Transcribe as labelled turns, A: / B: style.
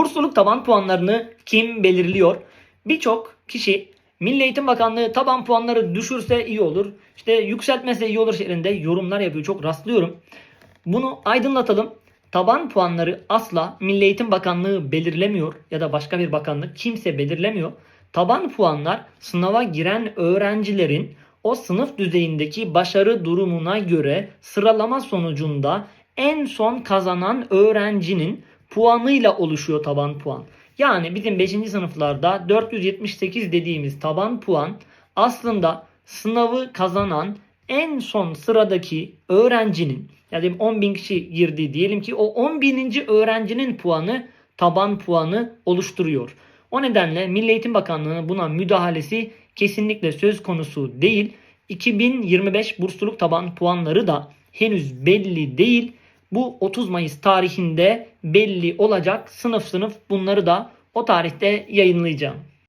A: Bursluluk taban puanlarını kim belirliyor? Birçok kişi Milli Eğitim Bakanlığı taban puanları düşürse iyi olur. İşte yükseltmese iyi olur şeklinde yorumlar yapıyor. Çok rastlıyorum. Bunu aydınlatalım. Taban puanları asla Milli Eğitim Bakanlığı belirlemiyor ya da başka bir bakanlık kimse belirlemiyor. Taban puanlar sınava giren öğrencilerin o sınıf düzeyindeki başarı durumuna göre sıralama sonucunda en son kazanan öğrencinin puanıyla oluşuyor taban puan. Yani bizim 5. sınıflarda 478 dediğimiz taban puan aslında sınavı kazanan en son sıradaki öğrencinin yani 10 bin kişi girdi diyelim ki o 10 bininci öğrencinin puanı taban puanı oluşturuyor. O nedenle Milli Eğitim Bakanlığı'nın buna müdahalesi kesinlikle söz konusu değil. 2025 bursluluk taban puanları da henüz belli değil. Bu 30 Mayıs tarihinde belli olacak. Sınıf sınıf bunları da o tarihte yayınlayacağım.